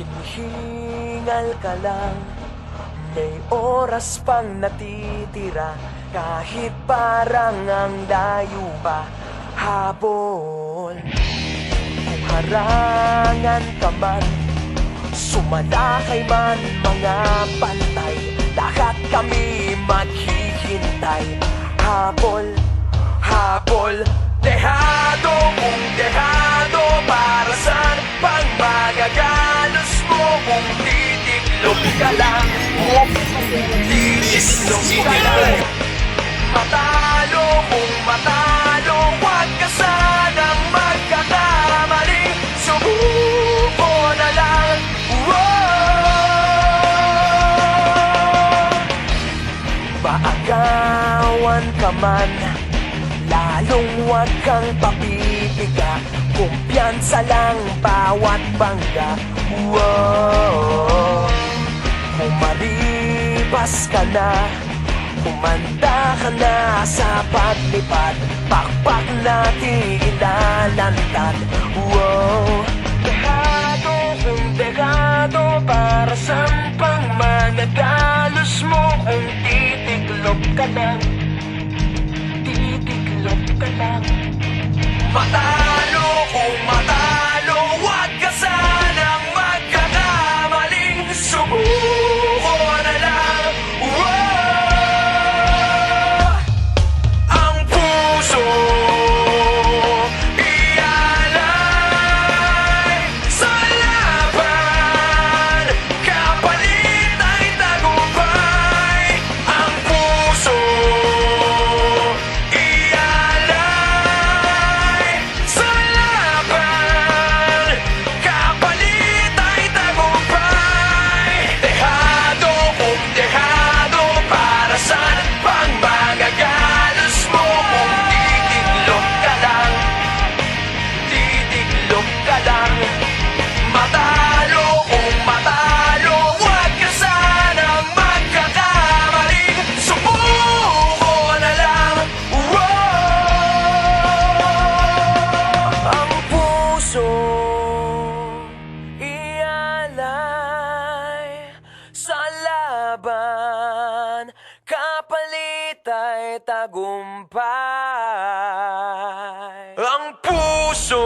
Umalingal ka lang. May oras pang natitira Kahit parang ang layo pa Habol. Kung harangan ka man Sumalakay man mga pantay. Lahat kami maghihintay. Habol, habol. Dehado kung dehado Para saan pang magagalos titiklop ka lang Titiklop ka lang Matalo kung matalo Huwag ka sanang magkakamali Subuko na lang Whoa! Maagawan ka man Lalong huwag kang papipiga Kumpiyansa lang bawat bangga. Whoa! Kung maribas ka na Umanda ka na sa paglipad. Pakpak natin ilalantad Wow Dehado kung dehado Para saan pang managalos mo Kung titiklop ka lang? Titiklop ka lang. Matalo Kapalit ay tagumpay. Ang puso